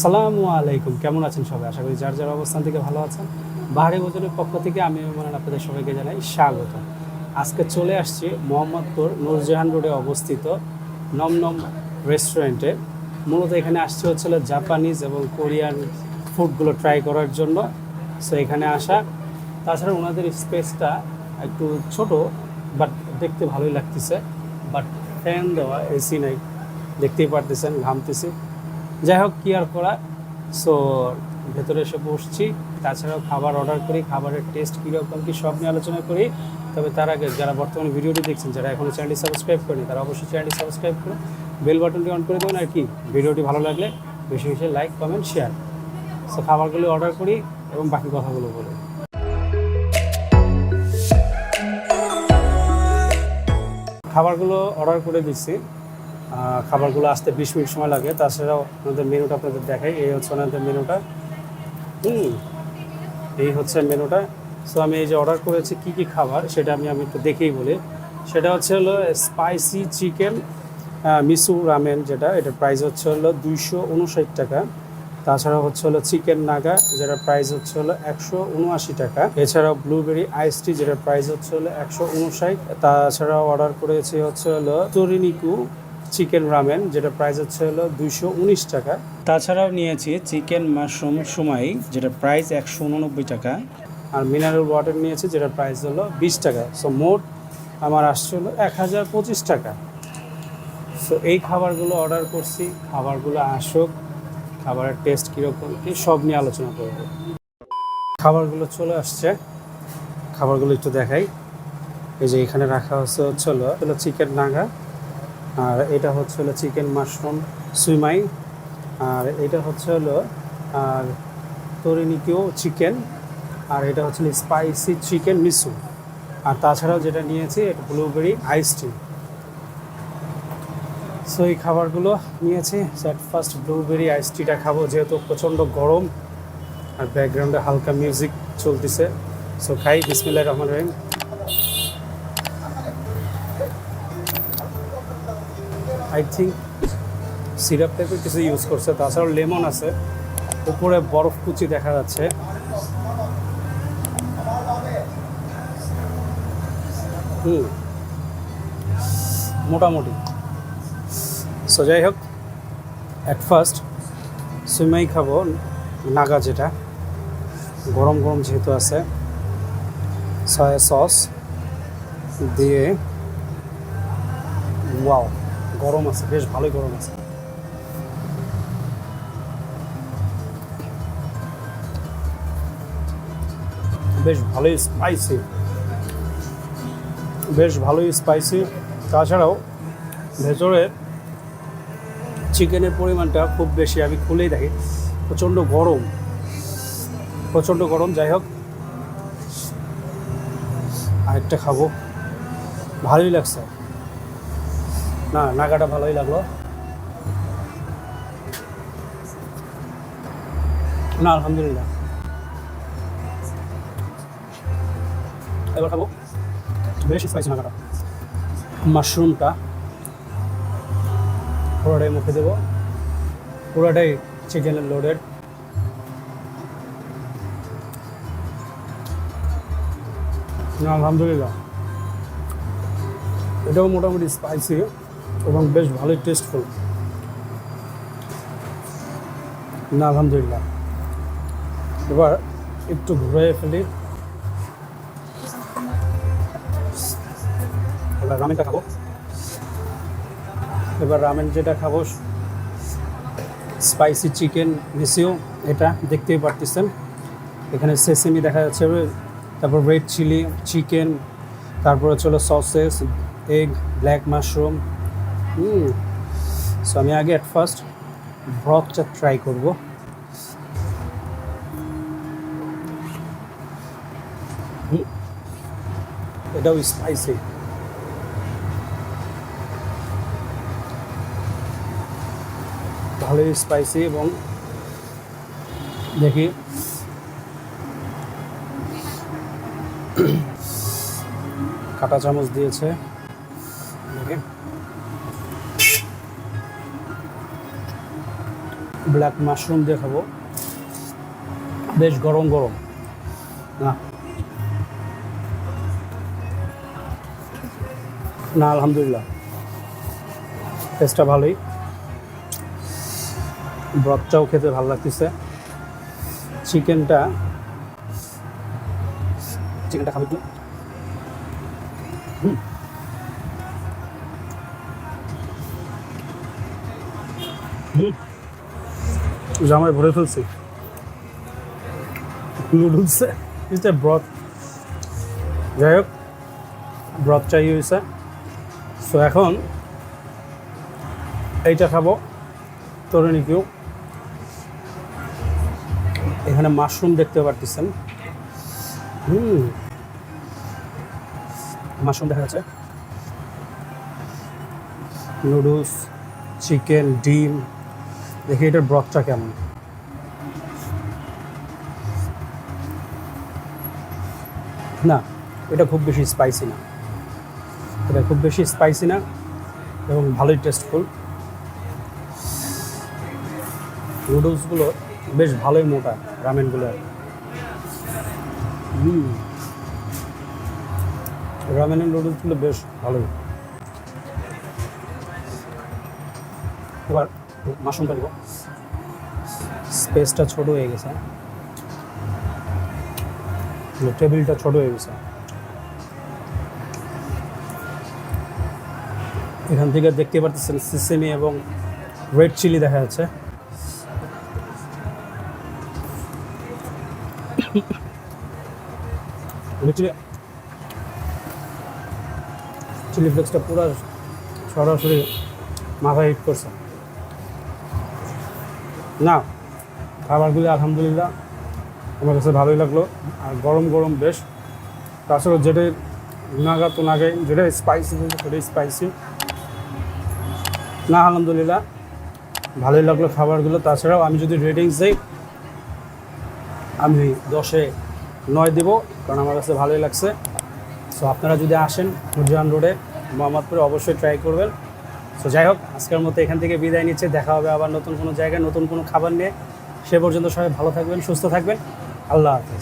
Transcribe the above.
আসসালামু আলাইকুম। কেমন আছেন সবাই? আশা করি যার যার অবস্থান থেকে ভালো আছেন। বাহারি ভোজনের পক্ষ থেকে আমি মানে আপনাদের সবাইকে জানাই স্বাগত। আজকে চলে আসছি মোহাম্মদপুর নূরজাহান রোডে অবস্থিত নমনম রেস্টুরেন্টে মূলত এখানে আসছে হচ্ছিল জাপানিজ এবং কোরিয়ান ফুডগুলো ট্রাই করার জন্য। সো এখানে আসা। তাছাড়া ওনাদের স্পেসটা একটু ছোট বাট দেখতে ভালোই লাগতেছে। বাট ফ্যান দেওয়া এসি নাই। দেখতেই পারতেছেন, ঘামতেছি। যাই হোক কি আর করা সো ভেতরে এসে বসছি। তাছাড়াও খাবার অর্ডার করি, খাবারের টেস্ট কীরকম কি সব নিয়ে আলোচনা করি। তবে তার আগে যারা বর্তমানে ভিডিওটি দেখছেন, যারা এখনও চ্যানেলটি সাবস্ক্রাইব করেনি, তারা অবশ্যই চ্যানেলটি সাবস্ক্রাইব করে বেল বাটনটি অন করে দেবেন। আর কি, ভিডিওটি ভালো লাগলে বেশি বেশি লাইক কমেন্ট শেয়ার সো খাবারগুলো অর্ডার করি এবং বাকি কথাগুলো বলি। খাবারগুলো অর্ডার করে দিচ্ছি। খাবারগুলো আসতে বিশ মিনিট সময় লাগে। তাছাড়াও আপনাদের মেনুটা আপনাদের দেখাই। এই হচ্ছে ওনাদের মেনুটা। হুম, এই হচ্ছে মেনুটা। সো আমি এই যে অর্ডার করেছি কি কি খাবার, সেটা আমি আমি একটু দেখেই বলি। সেটা হচ্ছে হলো স্পাইসি চিকেন মিসু রামেন যেটা। এটার প্রাইস হচ্ছে হলো দুইশো উনষাট টাকা। তাছাড়া হচ্ছে হলো চিকেন নাগা যেটার প্রাইস হচ্ছে হলো একশো উনআশি টাকা। এছাড়াও ব্লুবেরি আইস টি যেটার প্রাইস হচ্ছে হলো একশো উনষাট। তাছাড়াও অর্ডার করেছি হচ্ছে হলো তরিনিকু চিকেন রামেন যেটা প্রাইস হচ্ছে হলো দুইশো উনিশ টাকা। তাছাড়াও নিয়েছি চিকেন মাশরুম সুমাই যেটা প্রাইস একশো উননব্বই টাকা। আর মিনারেল ওয়াটার নিয়েছি যেটা প্রাইস হলো বিশ টাকা। সো মোট আমার আসছে হলো এক হাজার পঁচিশ টাকা। সো এই খাবারগুলো অর্ডার করছি খাবারগুলো আসুক খাবারের টেস্ট কীরকম কী সব নিয়ে আলোচনা করব। খাবারগুলো চলে আসছে খাবারগুলো একটু দেখাই। এই যে এখানে রাখা হচ্ছে হচ্ছে হলো চিকেন নাগা। আর এটা হচ্ছে হলো চিকেন মাশরুম সুইমাই। আর এটা হচ্ছে হলো, আর তরিনিকিও চিকেন। আর এটা হচ্ছে স্পাইসি চিকেন মিসু। আর তাছাড়াও যেটা নিয়েছি, এটা ব্লুবেরি আইস টি সো এই খাবারগুলো নিয়েছি অ্যাট ফার্স্ট ব্লুবেরি আইস টিটা খাব, যেহেতু প্রচণ্ড গরম। আর ব্যাকগ্রাউন্ডে হালকা মিউজিক চলতেছে। সো খাই বিসমিল্লাহ রহমান রহিম। আই থিঙ্ক সিরাপ টাইপের কিছু ইউজ করছে। তাছাড়াও লেমন আছে। উপরে বরফ কুচি দেখা যাচ্ছে। মোটামুটি। সো যাই হোক অ্যাট ফার্স্ট সুইমাই খাব, নাগা যেটা। গরম গরম যেহেতু আছে সয়া সস দিয়ে ওয়াও গরম আছে, বেশ ভালোই গরম আছে। বেশ ভালোই স্পাইসি বেশ ভালোই স্পাইসি তাছাড়াও ভেতরে চিকেনের পরিমাণটা খুব বেশি, আমি খুলেই দেখি। প্রচণ্ড গরম। প্রচণ্ড গরম, যাই হোক। আরেকটা খাব। ভালোই লাগছে। না, নাগাটা ভালোই লাগল। না, আলহামদুলিল্লাহ। এবার খাব। বেশ স্পাইসি নাগাটা। মাশরুমটা পুরোটাই মুখে দেবো। পুরোটাই চিকেনের লোডেড আলহামদুলিল্লাহ। এটাও মোটামুটি স্পাইসি এবং বেশ ভালোই টেস্টফুল না, আলহামদুলিল্লাহ। এবার একটু ঘুরে ফেলি। এবার রামেনটা খাব। এবার রামেন যেটা খাব স্পাইসি চিকেন মিসিও এটা দেখতেই পারতেছেন। এখানে সেসেমি দেখা যাচ্ছে, তারপর রেড চিলি চিকেন তারপরে চলো sauces egg black mushroom hmm. So আমি আগে অ্যাট ফার্স্ট ব্রথটা ট্রাই করব। এটাও স্পাইসি ভালোই স্পাইসি এবং দেখি কাটা চামচ দিয়েছে। দেখি। ব্ল্যাক মাশরুম দিয়ে খাব বেশ গরম গরম। না। না, আলহামদুলিল্লাহ। টেস্টটা ভালোই। ব্রতটাও খেতে ভালো লাগতেছে। চিকেনটা চিকেনটা খাব হুম। হুম। জামাই ভরে ফেলছি। নুডলসে এটা ব্রথ যাই হোক ব্রথ চাই হয়েছে। সো এখন এইটা খাব, তরুণী কেউ। এখানে মাশরুম দেখতে পারতেছেন। হুম। মাশরুম দেখা যাচ্ছে। নুডলস, চিকেন, ডিম। দেখি এটার ব্রথটা কেমন। না, এটা খুব বেশি স্পাইসি না। এটা খুব বেশি স্পাইসি না এবং ভালোই টেস্টফুল নুডলসগুলো বেশ ভালোই মোটা রামেনগুলো হুম। রামেনের নুডলসগুলো বেশ ভালোই। এবার মাশরুমটা দিব স্পেসটা ছোট হয়ে গেছে। টেবিলটা ছোট হয়ে গেছে। এখান থেকে দেখতে পাচ্ছেন সিসেমি এবং রেড চিলি দেখা যাচ্ছে। চিলি ফ্লেক্সটা পুরো সরাসরি মাথায় হিট করছে। না, খাবারগুলি আলহামদুলিল্লাহ আমার কাছে ভালোই লাগল। আর গরম গরম বেশ। তাছাড়া যেটা নাগা তো নাগাই যেটা স্পাইসি সেটাই স্পাইসি না, আলহামদুলিল্লাহ ভালোই লাগল খাবারগুলো। তাছাড়াও আমি যদি রেটিংস দিই, আমি দশে নয় দেবো, কারণ আমার কাছে ভালোই লাগছে। সো আপনারা যদি আসেন নুরজাহান রোডে, মোহাম্মদপুরে, অবশ্যই ট্রাই করবেন। সো যাই হোক, আজকের মতো এখান থেকে বিদায় নিচ্ছে। দেখা হবে আবার নতুন কোনো জায়গায়, নতুন কোনো খাবার নিয়ে। সে পর্যন্ত সবাই ভালো থাকবেন, সুস্থ থাকবেন। আল্লাহ হাফিজ।